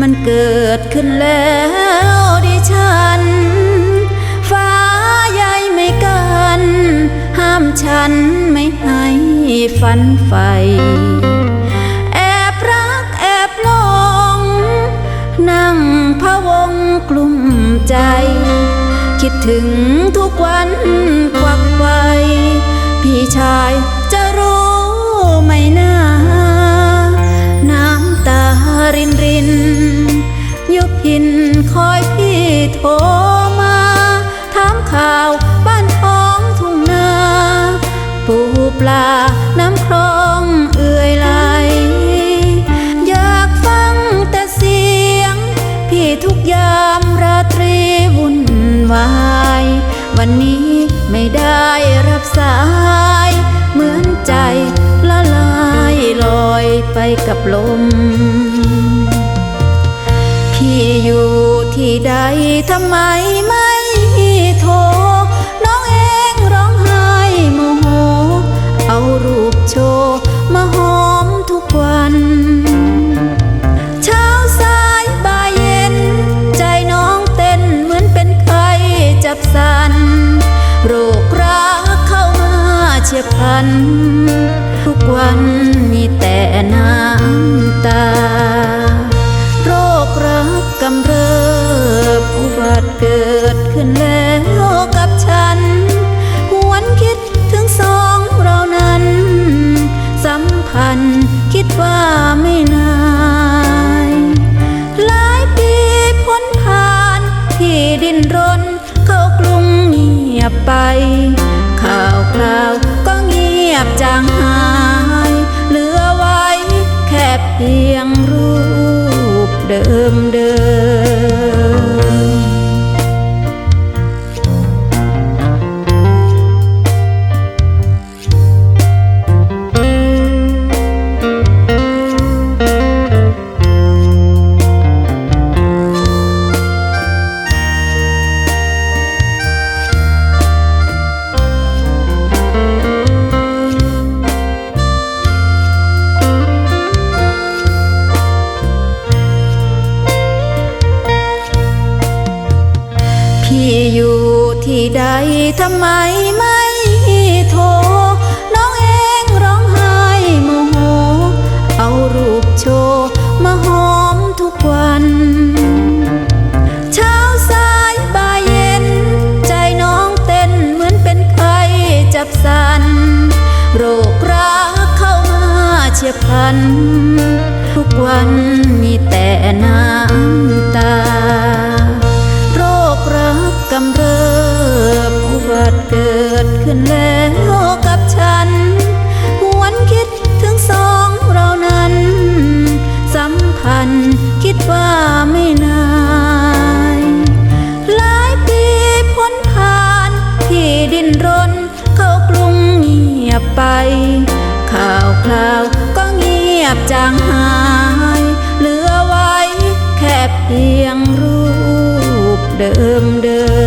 มันเกิดขึ้นแล้วดิฉัน ฟ้าใหญ่ไม่กัน ห้ามฉันไม่ให้ฝันใฝ่แอบรักแอบหลง นั่งพะวงกลุ่มใจ คิดถึงทุกวันควักไวพี่ชายจะรู้ไหมนาน้ำตา รินริน ยุบหินคอยพี่โทรมาถามข่าวบ้านท้องทุ่งนา ปูปลาน้ำคลองเอื่อยไหล อยากฟังแต่เสียง พี่ทุกยามราตรีวุ่นวาย วันนี้ไม่ได้รับสาย เหมือนใจละลายลอยไปกับลม ใดทำไมไม่โทร น้องเองร้องไห้โมโห เอารูปโชว์มาหอมทุกวัน เช้าสายบ่ายเย็น ใจน้องเต้นเหมือนเป็นใครจับสัน โรครักเข้ามาเฉียบพลัน ขึ้นแล้วกับฉัน หวนคิดถึงสองเรานั้น สัมพันธ์คิดว่าไม่นานหลายปีพ้นผ่านที่ดินรนเข้ากรุงเงียบไป ข่าวคราวก็เงียบจางหาย เหลือไว้แค่เพียงรูปเดิมเดิม อยู่ที่ใดทำไมไม่โทร น้องเองร้องไห้โมโห เอารูปโชว์มาหอมทุกวัน เช้าสายบ่ายเย็น ใจน้องเต้นเหมือนเป็นใครจับสัน โรครักเข้ามาเฉียบพลัน ทุกวันมีแต่น้ำ นแล้วกับฉัน หวนคิดถึงสองเรานั้น สัมพันธ์คิดว่าไม่นานหลายปีพ้นผ่านที่ดินรนเข้ากรุงเงียบไป ข่าวคราวก็เงียบจางหาย เหลือไว้แค่เพียงรูปเดิมเดิม